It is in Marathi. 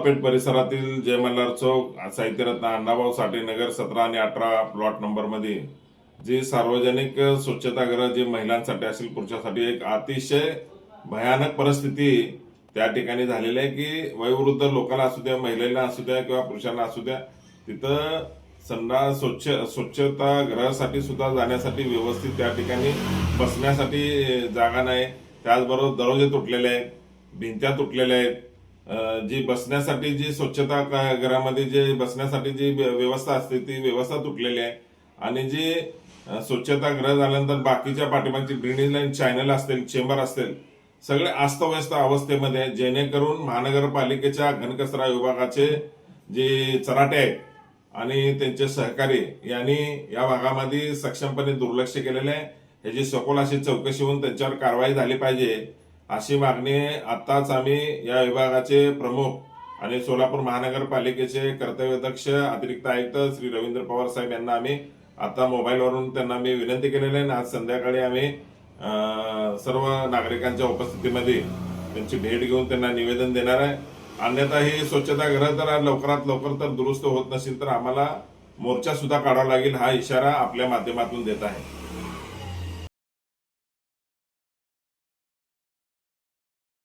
बाजारपेठ परिसरातील जय मल्हार चौक साहित्यरत्न अण्णाभाऊ साठे नगर सतरा आणि अठरा प्लॉट नंबरमध्ये जी सार्वजनिक स्वच्छतागृह जे महिलांसाठी असेल पुरुषांसाठी एक अतिशय भयानक परिस्थिती त्या ठिकाणी झालेली आहे की वयोवृद्ध लोकांना असू द्या महिलांना असू द्या किंवा पुरुषांना असू द्या तिथं संडा स्वच्छ स्वच्छतागृहासाठी सुद्धा जाण्यासाठी व्यवस्थित त्या ठिकाणी बसण्यासाठी जागा नाही. त्याचबरोबर दरवाजे तुटलेले आहेत भिंत्या तुटलेल्या आहेत. जी बसण्यासाठी जी स्वच्छता घरामध्ये जे बसण्यासाठी जी व्यवस्था असते ती व्यवस्था तुटलेली आहे. आणि जी स्वच्छता ग्रह झाल्यानंतर बाकीच्या पाठीमागची ड्रेनेज लाईन चॅनल असतील चेंबर असतील सगळे अस्तव्यस्त अवस्थेमध्ये जेणेकरून महानगरपालिकेच्या घनकचरा विभागाचे जे चराटे आहेत आणि त्यांचे सहकारी यांनी या भागामध्ये सक्षमपणे दुर्लक्ष केलेले आहे. ह्याची सखोल अशी चौकशी होऊन त्यांच्यावर कारवाई झाली पाहिजे. अशी मागणी आताच आम्ही या विभागाचे प्रमुख आणि सोलापूर महानगरपालिकेचे कर्तव्यदक्ष अतिरिक्त आयुक्त श्री रवींद्र पवार साहेब यांना आम्ही आता मोबाईलवरून त्यांना मी विनंती केलेली आहे आणि आज संध्याकाळी आम्ही सर्व नागरिकांच्या उपस्थितीमध्ये त्यांची भेट घेऊन त्यांना निवेदन देणार आहे. अन्यथा ही स्वच्छता स्वच्छतागृह तर लवकरात लवकर तर दुरुस्त होत नसेल तर आम्हाला मोर्चा सुद्धा काढावा लागेल हा इशारा आपल्या माध्यमातून देत आहे.